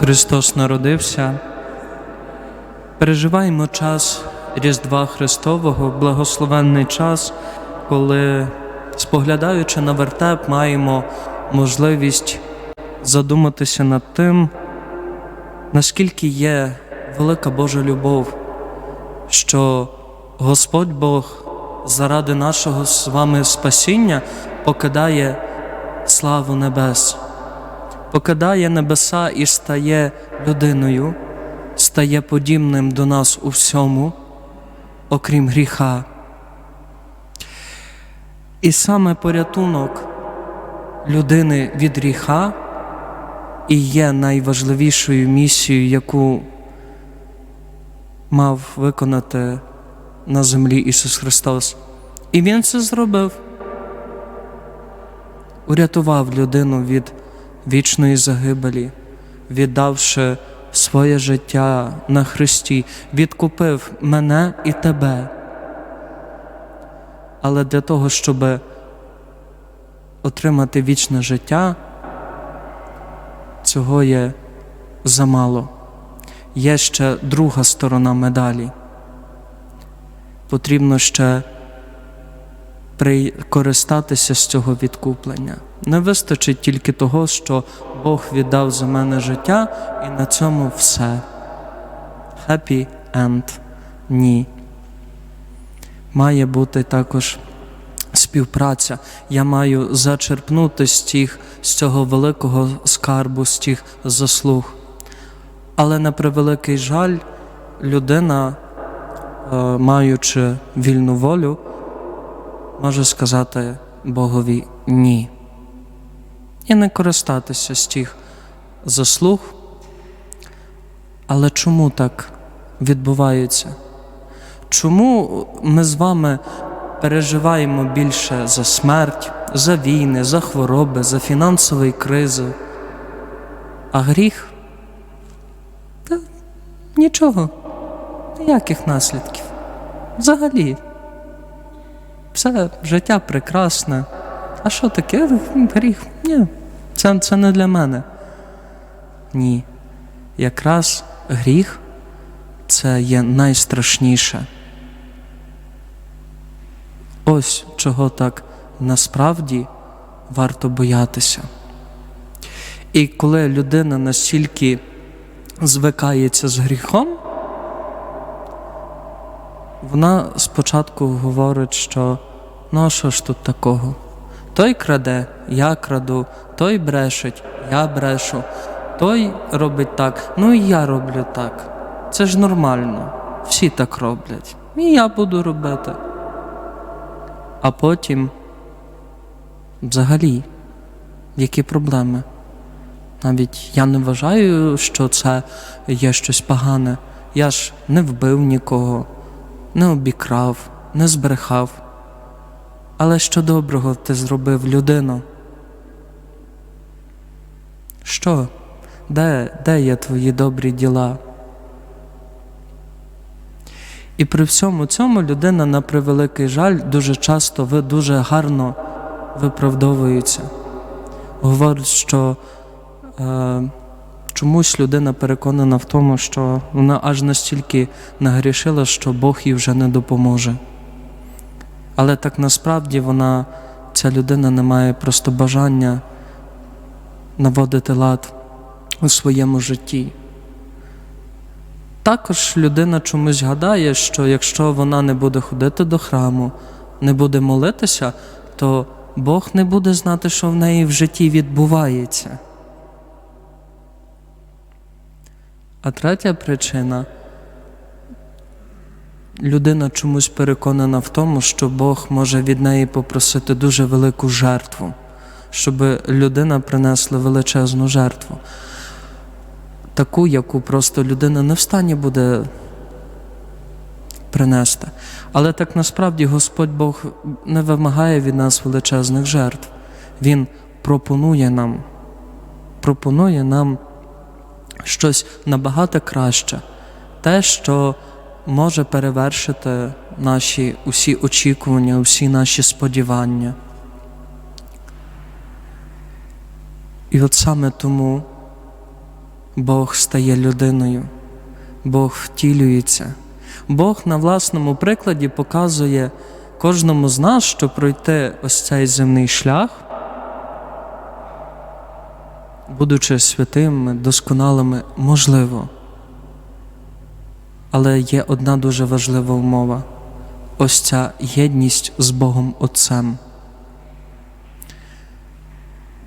Христос народився. Переживаємо час Різдва Христового, благословенний час, коли, споглядаючи на вертеп, маємо можливість задуматися над тим, наскільки є велика Божа любов, що Господь Бог заради нашого з вами спасіння покидає славу небес покидає небеса і стає людиною, стає подібним до нас у всьому, окрім гріха. І саме порятунок людини від гріха і є найважливішою місією, яку мав виконати на землі Ісус Христос. І Він це зробив. Урятував людину від вічної загибелі, віддавши своє життя на Христі, відкупив мене і тебе. Але для того, щоб отримати вічне життя, цього є замало. Є ще друга сторона медалі. Потрібно ще користатися з цього відкуплення. Не вистачить тільки того, що Бог віддав за мене життя, і на цьому все. Happy end. Ні. Має бути також співпраця. Я маю зачерпнути з тих, з цього великого скарбу, з тих заслуг. Але на превеликий жаль, людина, е, маючи вільну волю, може сказати Богові ні. І не користатися з тих заслуг. Але чому так відбувається? Чому ми з вами переживаємо більше за смерть, за війни, за хвороби, за фінансові кризи? А гріх? Та нічого, ніяких наслідків. Взагалі. Все життя прекрасне. А що таке? Гріх? Ні, це, це не для мене. Ні. Якраз гріх це є найстрашніше. Ось чого так насправді варто боятися. І коли людина настільки звикається з гріхом, вона спочатку говорить, що ну а що ж тут такого? Той краде, я краду, той брешить, я брешу, той робить так, ну і я роблю так. Це ж нормально. Всі так роблять. І я буду робити. А потім, взагалі, які проблеми? Навіть я не вважаю, що це є щось погане. Я ж не вбив нікого, не обікрав, не збрехав. Але що доброго ти зробив людину? Що? Де, Де є твої добрі діла? І при всьому цьому людина, на превеликий жаль, дуже часто ви дуже гарно виправдовується. Говорить, що е, чомусь людина переконана в тому, що вона аж настільки нагрішила, що Бог їй вже не допоможе. Але так насправді вона, ця людина не має просто бажання наводити лад у своєму житті. Також людина чомусь гадає, що якщо вона не буде ходити до храму, не буде молитися, то Бог не буде знати, що в неї в житті відбувається. А третя причина людина чомусь переконана в тому, що Бог може від неї попросити дуже велику жертву, щоб людина принесла величезну жертву, таку, яку просто людина не в стані буде принести. Але так насправді Господь Бог не вимагає від нас величезних жертв. Він пропонує нам, пропонує нам щось набагато краще, те, що може перевершити наші усі очікування, усі наші сподівання. І от саме тому Бог стає людиною, Бог втілюється. Бог на власному прикладі показує кожному з нас, що пройти ось цей земний шлях, будучи святими, досконалими, можливо. Але є одна дуже важлива умова ось ця єдність з Богом Отцем.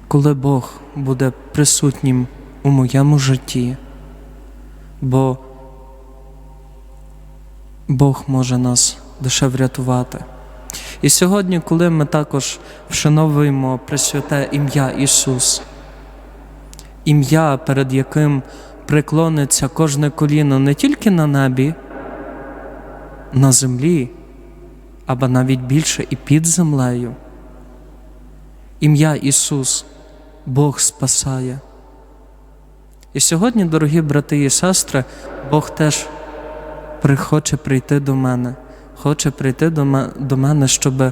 Коли Бог буде присутнім у моєму житті, бо Бог може нас лише врятувати. І сьогодні, коли ми також вшановуємо Пресвяте ім'я Ісус, ім'я, перед яким преклониться кожне коліно не тільки на небі, на землі, або навіть більше і під землею. Ім'я Ісус, Бог спасає. І сьогодні, дорогі брати і сестри, Бог теж хоче прийти до мене, хоче прийти до мене, щоб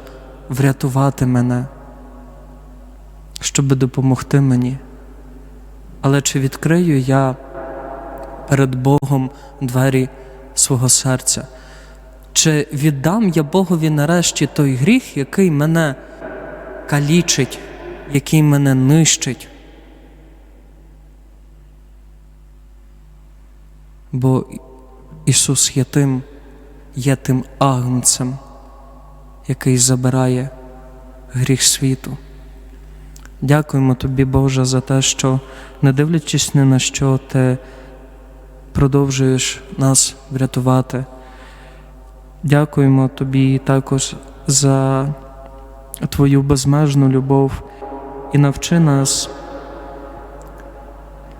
врятувати мене, щоб допомогти мені. Але чи відкрию я перед Богом двері свого серця? Чи віддам я Богові нарешті той гріх, який мене калічить, який мене нищить? Бо Ісус є тим, є тим агнцем, який забирає гріх світу. Дякуємо тобі, Боже, за те, що, не дивлячись ні на що, ти продовжуєш нас врятувати. Дякуємо тобі також за твою безмежну любов і навчи нас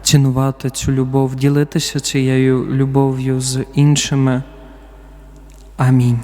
цінувати цю любов, ділитися цією любов'ю з іншими. Амінь.